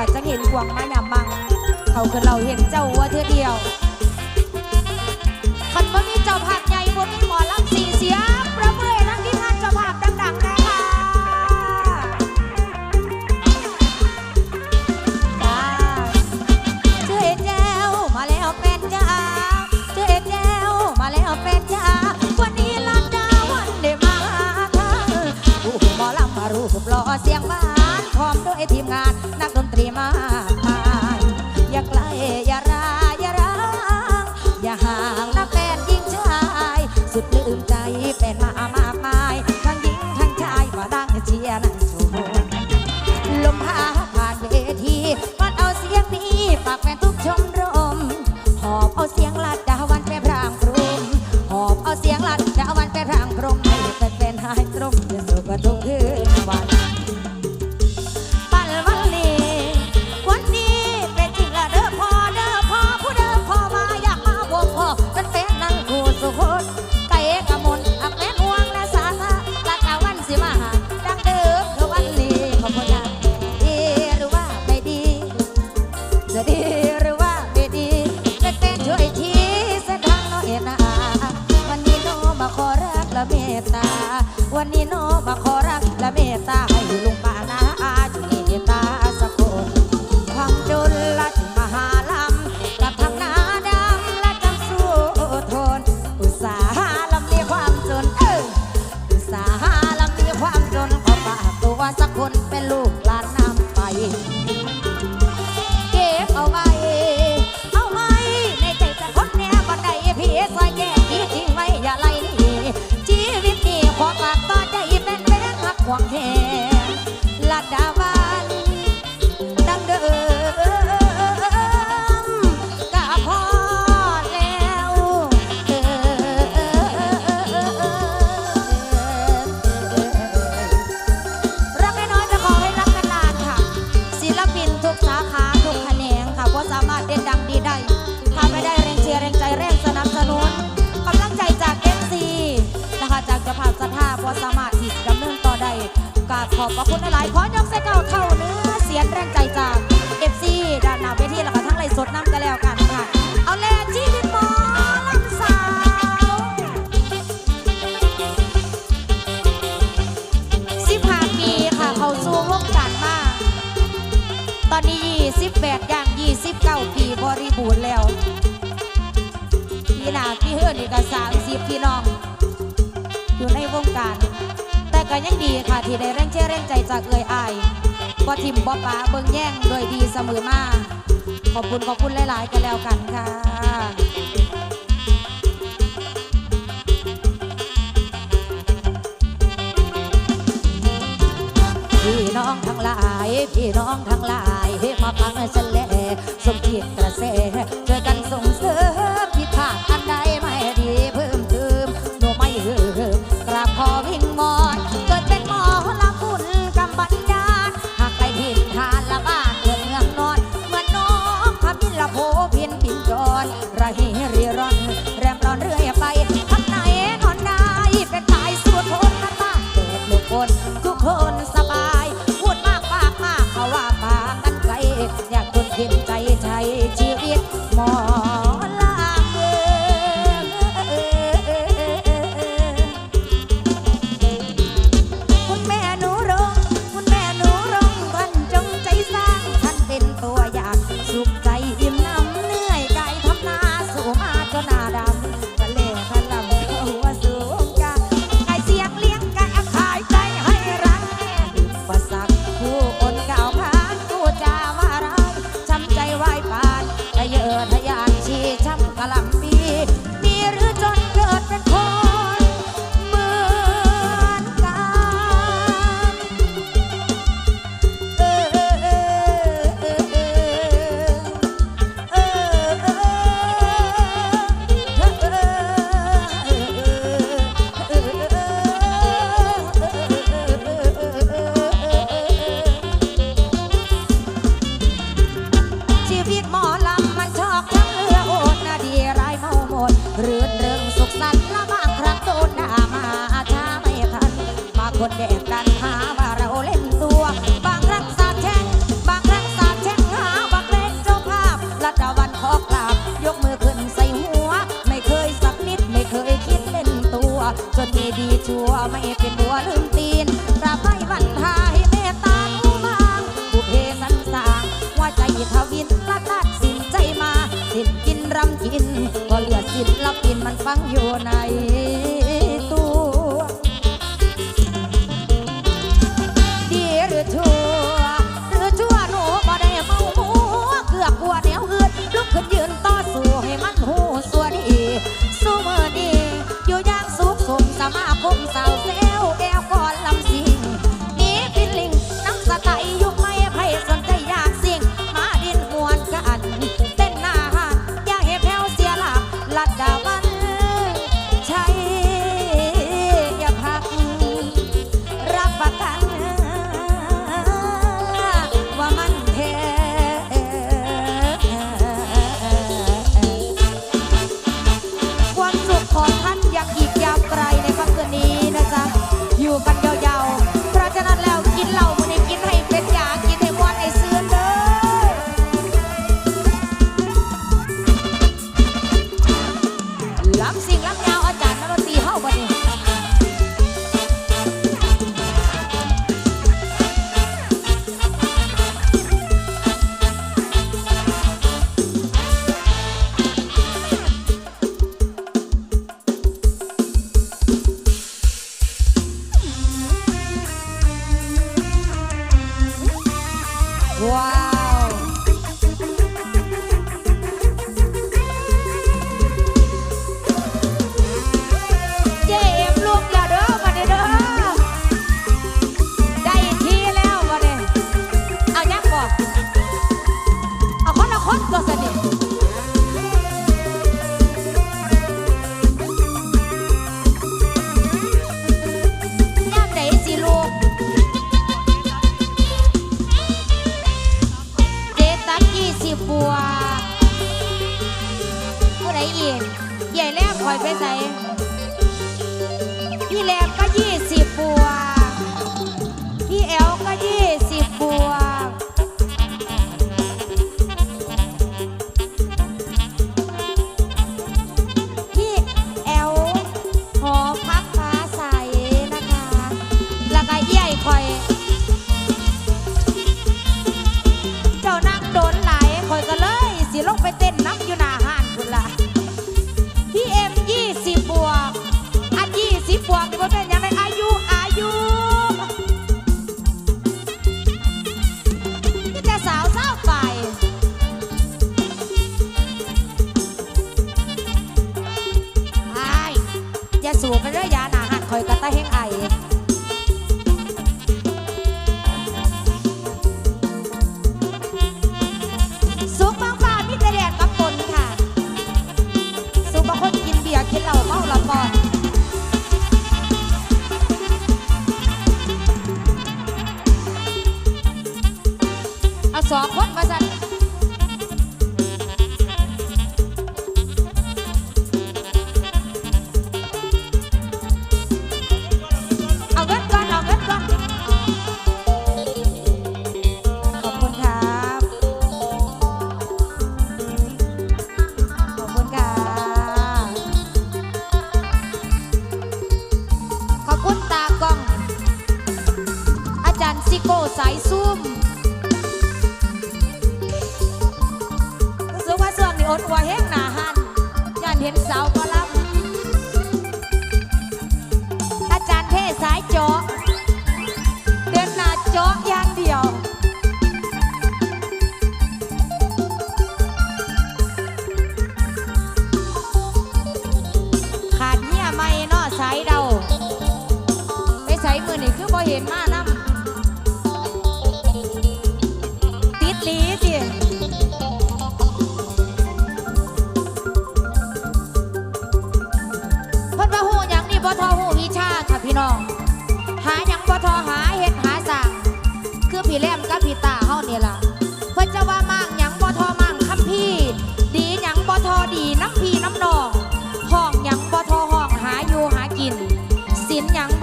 ค่ะจังเห็นกวางมาหยามบัง เขาก็เราเห็นเจ้าว่าเธอเดียวคันว่ามีเจ้าภาพใหญ่บนมีหมอลำสีเสียงประเมื่อทั้ที่ท่านเจ้าภาพดังๆนะคะเธอเห็นแล้วมาแล้วแฟนจ้าเธอเห็นแล้วมาแล้วแฟนจ้าวันนี้ลันดาวันได้มาค่ะหมอลำมารูปหล่อเสียงหวานพร้อมด้วยทีมงานนัก ริมา 28ย่าง29 ปีบริบูรณ์แล้วพี่นาพี่เฮือนี่ก็30พี่น้อง อยู่ในวงการ แต่ก็ยังดีค่ะที่ได้เร่งเชื่อเร่งใจจากเอ่ยอายบ่ทิมบอป้าเบิงแย่งโดยดีเสมอมา ขอบคุณขอบคุณหลาย ๆ กันแล้วกันค่ะ้องทั้งหลาย พี่น้องทั้งหลาย มาฟังฉันแลสมจิตกระแส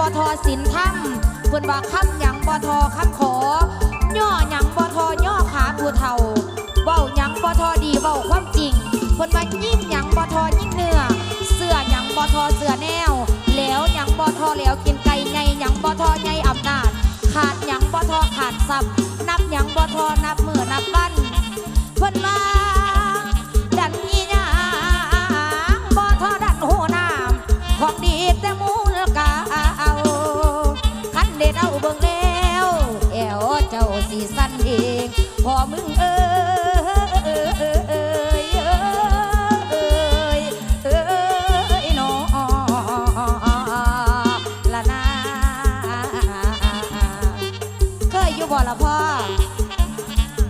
บ่ทอสินธรรมเพิ่นว่าคำหยังบ่ทอคำขอย่อหยังบ่ทอย่อขาผู้เฒ่าเว้าหยังบ่ทอดีเว้าความจริงเพิ่นว่ายิ่งหยังบ่ทอยิ่งเนื้อเสื้อหยังบ่ทอเสื้อแนวแล้วหยังบ่ทอแล้วกินไก่ไงหยังบ่ทอใหอำนาจขาดหยังบ่ทอขาดทรัพนับหยังบ่ทอนับมือนับวันเพิ่นว่า มึงเอ้ย่ละพ่อ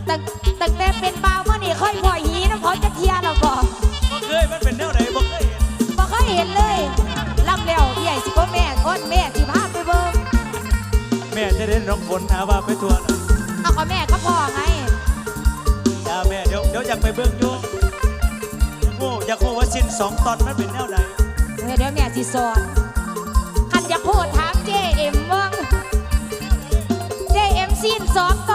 ตั้งตั้งแตเป็นบาเมื่อเคยพ่อหีน้ำเขาจะเทียเราบอกเคยมันเป็นแนวไหนบ่เคยเห็นบ่เคยเห็นเลยลำแล้วใหญ่สิก็แม่ก้นแม่สิพาไปเบิ่งแม่จะได้น้องฝนหาว่าไปทัวร์เอาก็แม่ก็พอ สองตอนมันเป็นแนวใดเดี๋ยวเดี๋ยวแม่สิสอนคันอยากพูดถามเจเอ็มว่างเจเอ็มซีนสองตอน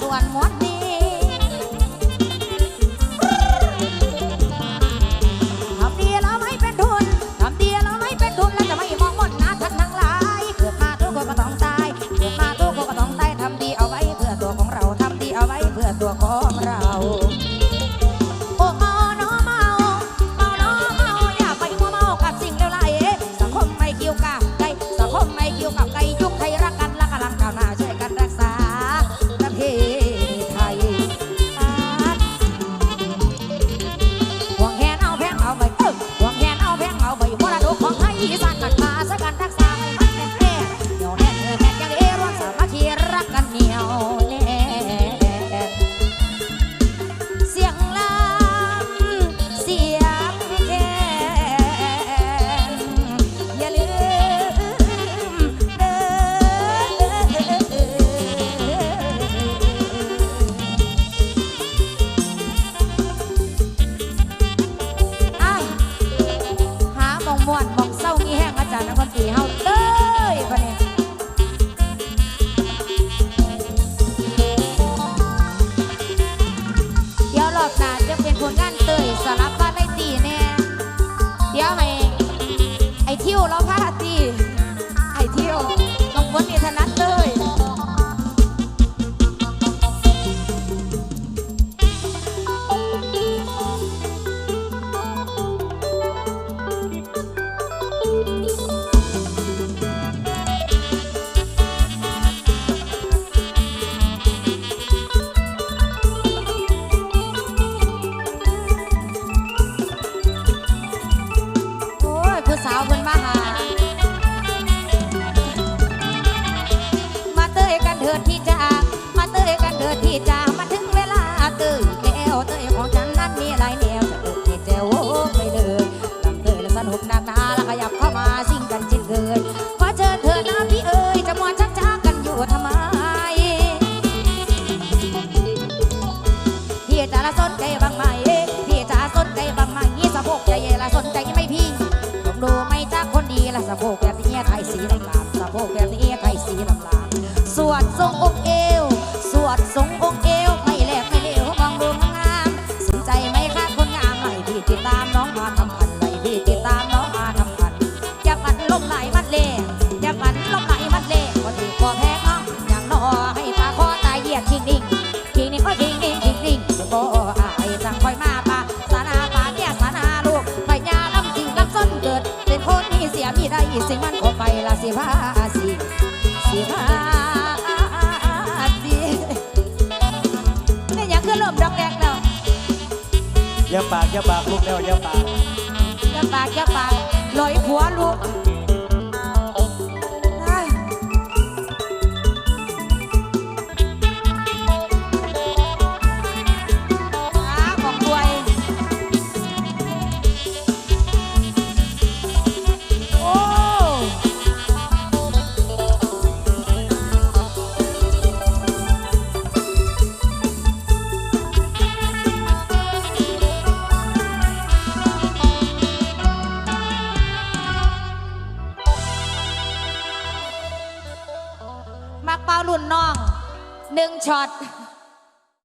ส่วนมน นาแล้วก็ ปากอย่าปากลูกแล้วอย่าปากอย่าปากอย่าปากลอยหัวลูก